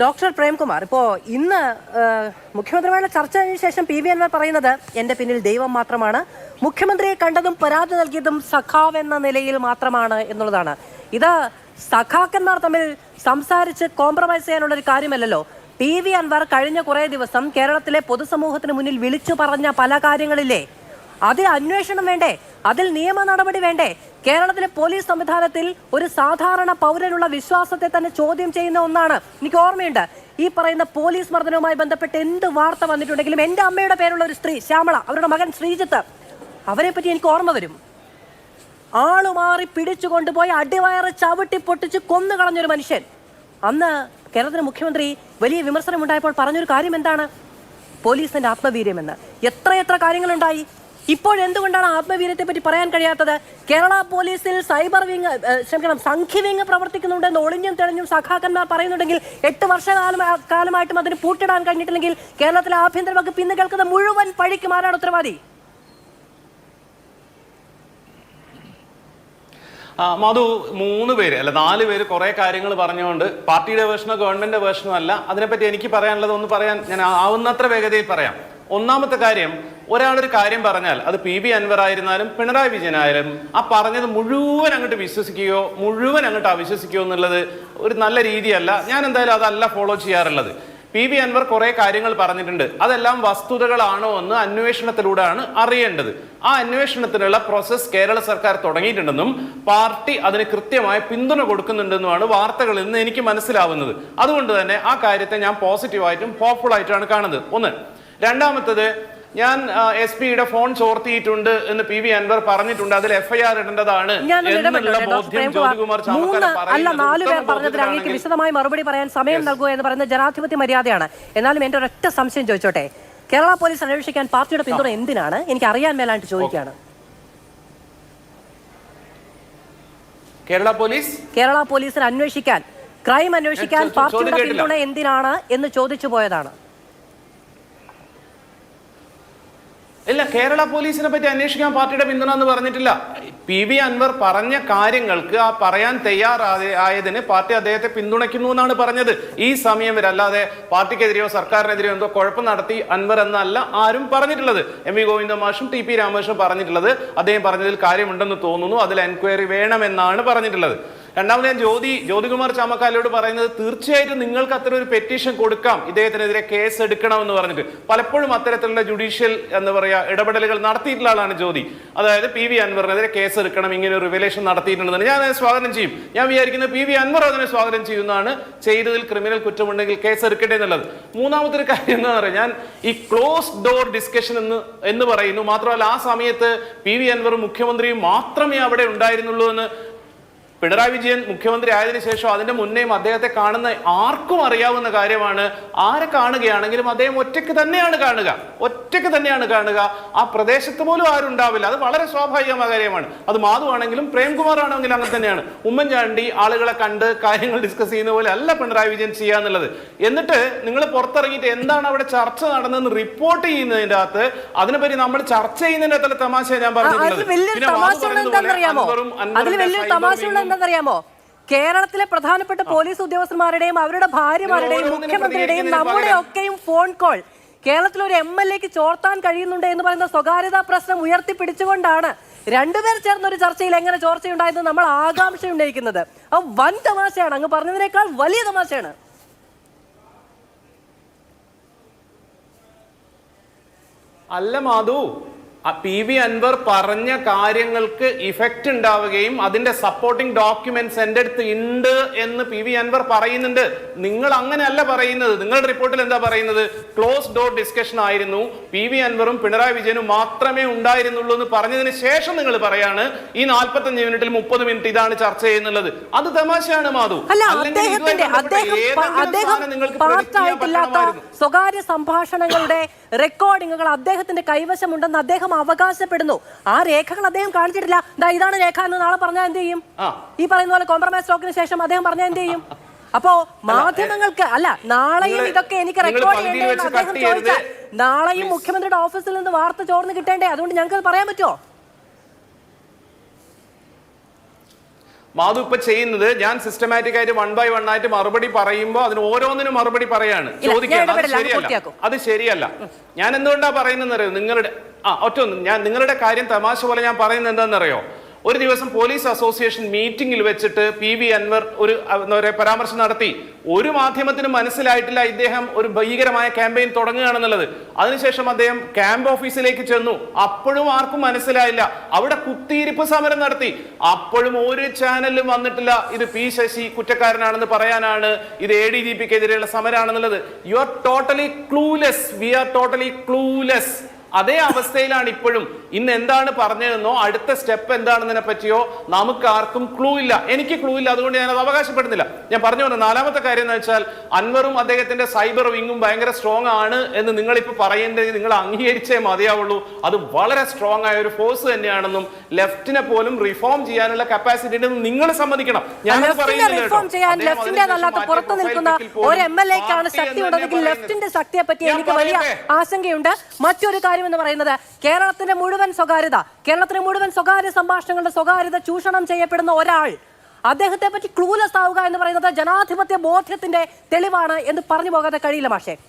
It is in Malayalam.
ഡോക്ടർ പ്രേംകുമാർ ഇപ്പോ ഇന്ന് മുഖ്യമന്ത്രിയുമായുള്ള ചർച്ചയ്ക്ക് ശേഷം പി വി അൻവർ പറയുന്നത് എന്റെ പിന്നിൽ ദൈവം മാത്രമാണ് മുഖ്യമന്ത്രിയെ കണ്ടതും പരാതി നൽകിയതും സഖാവ് എന്ന നിലയിൽ മാത്രമാണ് എന്നുള്ളതാണ്. ഇത് സഖാക്കന്മാർ തമ്മിൽ സംസാരിച്ച് കോംപ്രമൈസ് ചെയ്യാനുള്ള ഒരു കാര്യമല്ലല്ലോ. പി വി അൻവർ കഴിഞ്ഞ കുറേ ദിവസം കേരളത്തിലെ പൊതുസമൂഹത്തിന് മുന്നിൽ വിളിച്ചു പറഞ്ഞ പല കാര്യങ്ങളില്ലേ? അതിൽ അന്വേഷണം വേണ്ടേ? അതിൽ നിയമ നടപടി വേണ്ടേ? കേരളത്തിലെ പോലീസ് സംവിധാനത്തിൽ ഒരു സാധാരണ പൗരനുള്ള വിശ്വാസത്തെ തന്നെ ചോദ്യം ചെയ്യുന്ന ഒന്നാണ്. എനിക്ക് ഓർമ്മയുണ്ട്. ഈ പറയുന്ന പോലീസ് മർദ്ദനവുമായി ബന്ധപ്പെട്ട് എന്ത് വാർത്ത വന്നിട്ടുണ്ടെങ്കിലും എന്റെ അമ്മയുടെ പേരുള്ള ഒരു സ്ത്രീ ശ്യാമള അവരുടെ മകൻ ശ്രീജിത്ത് അവരെ പറ്റി എനിക്ക് ഓർമ്മ വരും. ആളുമാറി പിടിച്ചു കൊണ്ടുപോയി അടിവയറ് ചവിട്ടി പൊട്ടിച്ച് കൊന്നു കളഞ്ഞൊരു മനുഷ്യൻ. അന്ന് കേരളത്തിലെ മുഖ്യമന്ത്രി വലിയ വിമർശനം ഉണ്ടായപ്പോൾ പറഞ്ഞൊരു കാര്യം എന്താണ്? പോലീസിന്റെ ആത്മവീര്യമെന്ന്. എത്രയെത്ര കാര്യങ്ങളുണ്ടായി? ഇപ്പോൾ എന്തുകൊണ്ടാണ് ആത്മവീര്യത്തെ പറ്റി പറയാൻ കഴിയാത്തത്? കേരള പോലീസിൽ സൈബർ വിങ് ക്ഷമിക്കണം സംഖ്യ വിങ് പ്രവർത്തിക്കുന്നുണ്ടെന്ന് ഒളിഞ്ഞും തെളിഞ്ഞും സഖാക്കന്മാർ പറയുന്നുണ്ടെങ്കിൽ എട്ട് വർഷകാലം കാലമായിട്ടും അതിന് പൂട്ടിടാൻ കഴിഞ്ഞിട്ടില്ലെങ്കിൽ കേരളത്തിലെ ആഭ്യന്തര വകുപ്പ് ഇന്ന് കേൾക്കുന്ന മുഴുവൻ പഴിക്കും. ആരാണ് ഉത്തരവാദി? മധു മൂന്ന് പേര് അല്ല നാല് പേര് കുറെ കാര്യങ്ങൾ പറഞ്ഞുകൊണ്ട് പാർട്ടിയുടെ വേർഷനോ ഗവൺമെന്റിന്റെ വേർഷനോ അല്ല അതിനെപ്പറ്റി എനിക്ക് പറയാനുള്ളത് ഒന്ന് പറയാൻ ഞാൻ ആവുന്നത്ര വേഗതയിൽ പറയാം. ഒന്നാമത്തെ കാര്യം ഒരാളൊരു കാര്യം പറഞ്ഞാൽ അത് പി ബി അൻവർ ആയിരുന്നാലും പിണറായി വിജയൻ ആയാലും ആ പറഞ്ഞത് മുഴുവൻ അങ്ങോട്ട് വിശ്വസിക്കുകയോ മുഴുവൻ അങ്ങോട്ട് അവിശ്വസിക്കുകയോ എന്നുള്ളത് ഒരു നല്ല രീതിയല്ല. ഞാൻ എന്തായാലും അതല്ല ഫോളോ ചെയ്യാറുള്ളത്. പി വി അൻവർ കുറേ കാര്യങ്ങൾ പറഞ്ഞിട്ടുണ്ട്. അതെല്ലാം വസ്തുതകളാണോ എന്ന് അന്വേഷണത്തിലൂടെയാണ് അറിയേണ്ടത്. ആ അന്വേഷണത്തിനുള്ള പ്രോസസ് കേരള സർക്കാർ തുടങ്ങിയിട്ടുണ്ടെന്നും പാർട്ടി അതിന് കൃത്യമായ പിന്തുണ കൊടുക്കുന്നുണ്ടെന്നുമാണ് വാർത്തകളിൽ നിന്ന് എനിക്ക് മനസ്സിലാവുന്നത്. അതുകൊണ്ട് തന്നെ ആ കാര്യത്തെ ഞാൻ പോസിറ്റീവായിട്ടും ഹോപ്പ്ഫുൾ ആയിട്ടാണ് കാണുന്നത്. ഒന്ന് രണ്ടാമത്തത് ഞാൻ എസ് പിയുടെ ഫോൺ ചോർത്തിയിട്ടുണ്ട് എന്ന് പി വി അൻവർ പറഞ്ഞിട്ടുണ്ട്. അതിൽ എഫ്ഐആർ ഇടേണ്ടതാണ് അല്ല നാല് പേർ പറഞ്ഞതിൽ അങ്ങേക്ക് വിശദമായി മറുപടി പറയാൻ സമയം നൽകുക എന്ന് പറയുന്നത് ജനാധിപത്യ മര്യാദയാണ്. എന്നാലും എന്റെ ഒരൊറ്റ സംശയം ചോദിച്ചോട്ടെ. കേരള പോലീസ് അന്വേഷിക്കാൻ പാർട്ടിയുടെ പിന്തുണ എന്തിനാണ്? എനിക്ക് അറിയാൻ മേലാണ്ട് ചോദിക്കുകയാണ്. കേരള പോലീസ്? കേരള പോലീസിന് അന്വേഷിക്കാൻ ക്രൈം അന്വേഷിക്കാൻ പാർട്ടിയുടെ പിന്തുണ എന്തിനാണ് എന്ന് ചോദിച്ചു പോയതാണ് ഇല്ല കേരള പോലീസിനെ പറ്റി അന്വേഷിക്കാൻ പാർട്ടിയുടെ പിന്തുണ എന്ന് പറഞ്ഞിട്ടില്ല. പി വി അൻവർ പറഞ്ഞ കാര്യങ്ങൾക്ക് ആ പറയാൻ തയ്യാറായതിന് പാർട്ടി അദ്ദേഹത്തെ പിന്തുണയ്ക്കുന്നു എന്നാണ് പറഞ്ഞത്. ഈ സമയം വരെ അല്ലാതെ പാർട്ടിക്കെതിരെയോ സർക്കാരിനെതിരെയോ എന്തോ കുഴപ്പം നടത്തി അൻവർ എന്നല്ല ആരും പറഞ്ഞിട്ടുള്ളത്. എം വി ഗോവിന്ദ മാഷും ടി പി രാമകൃഷ്ണൻ പറഞ്ഞിട്ടുള്ളത്. അദ്ദേഹം പറഞ്ഞതിൽ കാര്യമുണ്ടെന്ന് തോന്നുന്നു. അതിൽ എൻക്വയറി വേണമെന്നാണ് പറഞ്ഞിട്ടുള്ളത്. രണ്ടാമത് ഞാൻ ജ്യോതി ജ്യോതികുമാർ ചാമക്കാലോട് പറയുന്നത് തീർച്ചയായിട്ടും നിങ്ങൾക്ക് അത്ര ഒരു പെറ്റീഷൻ കൊടുക്കാം. ഇദ്ദേഹത്തിനെതിരെ കേസ് എടുക്കണമെന്ന് പറഞ്ഞിട്ട്. പലപ്പോഴും അത്തരത്തിലുള്ള ജുഡീഷ്യൽ എന്ന് പറയാ ഇടപെടലുകൾ നടത്തിയിട്ടുള്ള ആളാണ് ജ്യോതി. അതായത് പി വി അൻവറിനെതിരെ കേസ് എടുക്കണം ഇങ്ങനെ ഒരു റിവലേഷൻ നടത്തിയിട്ടുണ്ടെന്ന് ഞാൻ അതിനെ സ്വാഗതം ചെയ്യും. ഞാൻ വിചാരിക്കുന്നത് പി വി അൻവർ അതിനെ സ്വാഗതം ചെയ്യുന്നതാണ്. ചെയ്തതിൽ ക്രിമിനൽ കുറ്റമുണ്ടെങ്കിൽ കേസ് എടുക്കട്ടെ എന്നുള്ളത്. മൂന്നാമത്തെ കാര്യം എന്താ പറയുക ഞാൻ ഈ ക്ലോസ് ഡോർ ഡിസ്കഷൻ എന്ന് എന്ന് പറയുന്നു. മാത്രമല്ല ആ സമയത്ത് പി വി അൻവറും മുഖ്യമന്ത്രിയും മാത്രമേ അവിടെ ഉണ്ടായിരുന്നുള്ളൂ എന്ന് പിണറായി വിജയൻ മുഖ്യമന്ത്രി ആയതിനു ശേഷം അതിന്റെ മുന്നേയും അദ്ദേഹത്തെ കാണുന്ന ആർക്കും അറിയാവുന്ന കാര്യമാണ്. ആരെ കാണുകയാണെങ്കിലും അദ്ദേഹം ഒറ്റയ്ക്ക് തന്നെയാണ് കാണുക. ഒറ്റയ്ക്ക് തന്നെയാണ് കാണുക. ആ പ്രദേശത്ത് പോലും ആരും ഉണ്ടാവില്ല. അത് വളരെ സ്വാഭാവികമായ കാര്യമാണ്. അത് മാധു ആണെങ്കിലും പ്രേംകുമാർ ആണെങ്കിലും അങ്ങനെ തന്നെയാണ്. ഉമ്മൻചാണ്ടി ആളുകളെ കണ്ട് കാര്യങ്ങൾ ഡിസ്കസ് ചെയ്യുന്ന പോലെ അല്ല പിണറായി വിജയൻ ചെയ്യാന്നുള്ളത് എന്നിട്ട് നിങ്ങൾ പുറത്തിറങ്ങിയിട്ട് എന്താണ് അവിടെ ചർച്ച നടന്നതെന്ന് റിപ്പോർട്ട് ചെയ്യുന്നതിന്റെ അകത്ത് അതിനെപ്പറ്റി നമ്മൾ ചർച്ച ചെയ്യുന്നതിന്റെ അകത്തുള്ള തമാശ ഞാൻ പറഞ്ഞിട്ടുള്ളത്. എന്താണെന്നറിയാമോ? കേരളത്തിലെ പ്രധാനപ്പെട്ട പോലീസ് ഉദ്യോഗസ്ഥന്മാരുടെയും അവരുടെ ഭാര്യമാരുടെയും മുഖ്യമന്ത്രിയുടെയും നമ്മുടെ ഒക്കെയും ഫോൺ കോൾ കേരളത്തിൽ ഒരു എം എൽ എക്ക് ചോർത്താൻ കഴിയുന്നുണ്ട് എന്ന് പറയുന്ന സ്വകാര്യതാ പ്രശ്നം ഉയർത്തിപ്പിടിച്ചുകൊണ്ടാണ് രണ്ടുപേർ ചേർന്ന ഒരു ചർച്ചയിൽ എങ്ങനെ ചോർച്ചയുണ്ടായെന്ന് നമ്മൾ ആകാംക്ഷ ഉന്നയിക്കുന്നത് അത് വൻ തമാശയാണ്. അങ്ങ് പറഞ്ഞതിനേക്കാൾ വലിയ തമാശയാണ്. അല്ല മാധു. പി വി അൻവർ പറഞ്ഞ കാര്യങ്ങൾക്ക് ഇഫക്റ്റ് ഉണ്ടാവുകയും അതിന്റെ സപ്പോർട്ടിംഗ് ഡോക്യുമെന്റ്സ് എന്റെ അടുത്ത് ഉണ്ട് എന്ന് പി വി അൻവർ പറയുന്നുണ്ട്. നിങ്ങൾ അങ്ങനെയല്ല പറയുന്നത്. നിങ്ങളുടെ റിപ്പോർട്ടിൽ എന്താ പറയുന്നത്? ക്ലോസ് ഡോർ ഡിസ്കഷൻ ആയിരുന്നു. പി വി അൻവറും പിണറായി വിജയനും മാത്രമേ ഉണ്ടായിരുന്നുള്ളൂ എന്ന് പറഞ്ഞതിന് ശേഷം നിങ്ങൾ പറയാണ് ഈ നാൽപ്പത്തഞ്ച് മിനിറ്റിൽ മുപ്പത് മിനിറ്റ് ഇതാണ് ചർച്ച ചെയ്യുന്നുള്ളത്. അത് തമാശയാണ് മാധു. സ്വകാര്യ സംഭാഷണങ്ങളുടെ റെക്കോർഡിങ്ങുകൾ അദ്ദേഹത്തിന്റെ കൈവശമുണ്ടെന്ന് അദ്ദേഹം അവകാശപ്പെടുന്നു. ആ രേഖകൾ അദ്ദേഹം കാണിച്ചിട്ടില്ല. ദാ ഇതാണ് രേഖ എന്ന് നാളെ പറഞ്ഞാൽ എന്ത് ചെയ്യും? ഈ പറയുന്ന പോലെ കോംപ്രമൈസ് ടോക്കിന് ശേഷം അദ്ദേഹം പറഞ്ഞാൽ എന്ത് ചെയ്യും? അപ്പോ മാധ്യമങ്ങൾക്ക് അല്ല നാളെയും ഇതൊക്കെ എനിക്ക് റെക്കോർഡ് ചെയ്യേണ്ടതെന്ന് അദ്ദേഹം ചോദിച്ചാൽ നാളെയും മുഖ്യമന്ത്രിയുടെ ഓഫീസിൽ നിന്ന് വാർത്ത ചോർന്ന് കിട്ടേണ്ടേ? അതുകൊണ്ട് ഞങ്ങൾക്ക് പറയാൻ പറ്റുമോ? മാധു ഇപ്പൊ ചെയ്യുന്നത് ഞാൻ സിസ്റ്റമാറ്റിക് ആയിട്ട് വൺ ബൈ വൺ ആയിട്ട് മറുപടി പറയുമ്പോൾ അതിന് ഓരോന്നിനും മറുപടി പറയാണ്. ചോദിക്കുക ചോദിക്കുകയാണ്. അത് ശരിയല്ല. പൂർത്തിയാക്കും. അത് ശരിയല്ല. ഞാൻ എന്തുകൊണ്ടാ പറയുന്നത് നിങ്ങളുടെ ആ ഒറ്റ ഞാൻ നിങ്ങളുടെ കാര്യം തമാശ പോലെ ഞാൻ പറയുന്നത് എന്താണെന്നറിയോ? ഒരു ദിവസം പോലീസ് അസോസിയേഷൻ മീറ്റിംഗിൽ വെച്ചിട്ട് പി വി അൻവർ ഒരു എന്താ പറയുക പരാമർശം നടത്തി. ഒരു മാധ്യമത്തിനും മനസ്സിലായിട്ടില്ല ഇദ്ദേഹം ഒരു ഭീകരമായ ക്യാമ്പയിൻ തുടങ്ങുകയാണെന്നുള്ളത്. അതിനുശേഷം അദ്ദേഹം ക്യാമ്പ് ഓഫീസിലേക്ക് ചെന്നു. അപ്പോഴും ആർക്കും മനസ്സിലായില്ല. അവിടെ കുത്തിയിരിപ്പ് സമരം നടത്തി. അപ്പോഴും ഒരു ചാനലിലും വന്നിട്ടില്ല. ഇത് പി ശശി കുറ്റക്കാരനാണെന്ന് പറയാനാണ്. ഇത് എ ഡി ജി പിക്കെതിരെയുള്ള സമരമാണെന്നുള്ളത് you are totally clueless we are totally clueless അതേ അവസ്ഥയിലാണ് ഇപ്പോഴും. ഇന്ന് എന്താണ് പറഞ്ഞതെന്നോ അടുത്ത സ്റ്റെപ്പ് എന്താണെന്നതിനെ പറ്റിയോ നമുക്ക് ആർക്കും ക്ലൂ ഇല്ല. എനിക്ക് ക്ലൂ ഇല്ല അതുകൊണ്ട് ഞാൻ അത് അവകാശപ്പെടുന്നില്ല. ഞാൻ പറഞ്ഞു വന്ന നാലാമത്തെ കാര്യം എന്ന് വെച്ചാൽ അൻവറും അദ്ദേഹത്തിന്റെ സൈബർ വിങ്ങും ഭയങ്കര സ്ട്രോങ് ആണ് എന്ന് നിങ്ങളിപ്പോൾ പറയേണ്ടത് നിങ്ങൾ അംഗീകരിച്ചേ മതിയാവുള്ളൂ. അത് വളരെ സ്ട്രോങ് ആയ ഒരു ഫോഴ്സ് തന്നെയാണെന്നും ലെഫ്റ്റിനെ പോലും റിഫോം ചെയ്യാനുള്ള കപ്പാസിറ്റി ഉണ്ടെന്ന് നിങ്ങൾ സമ്മതിക്കണം. ഞാൻ പറയുന്നില്ല ശക്തി ഉണ്ടെങ്കിൽ ലെഫ്റ്റിന്റെ ശക്തിയെ പറ്റി എനിക്ക് വലിയ ആശങ്കയുണ്ട്. മറ്റൊരു കാര്യം എന്ന് പറയുന്നത് കേരളത്തിന്റെ മുഴുവൻ സ്വകാര്യത കേരളത്തിലെ മുഴുവൻ സ്വകാര്യ സംഭാഷണങ്ങളുടെ സ്വകാര്യത ചൂഷണം ചെയ്യപ്പെടുന്ന ഒരാൾ. അദ്ദേഹത്തെ പറ്റി ക്ലൂലസ് ആവുക എന്ന് പറയുന്നത് ജനാധിപത്യ ബോധ്യത്തിന്റെ തെളിവാണ് എന്ന് പറഞ്ഞു പോകാതെ കഴിയില്ല പക്ഷേ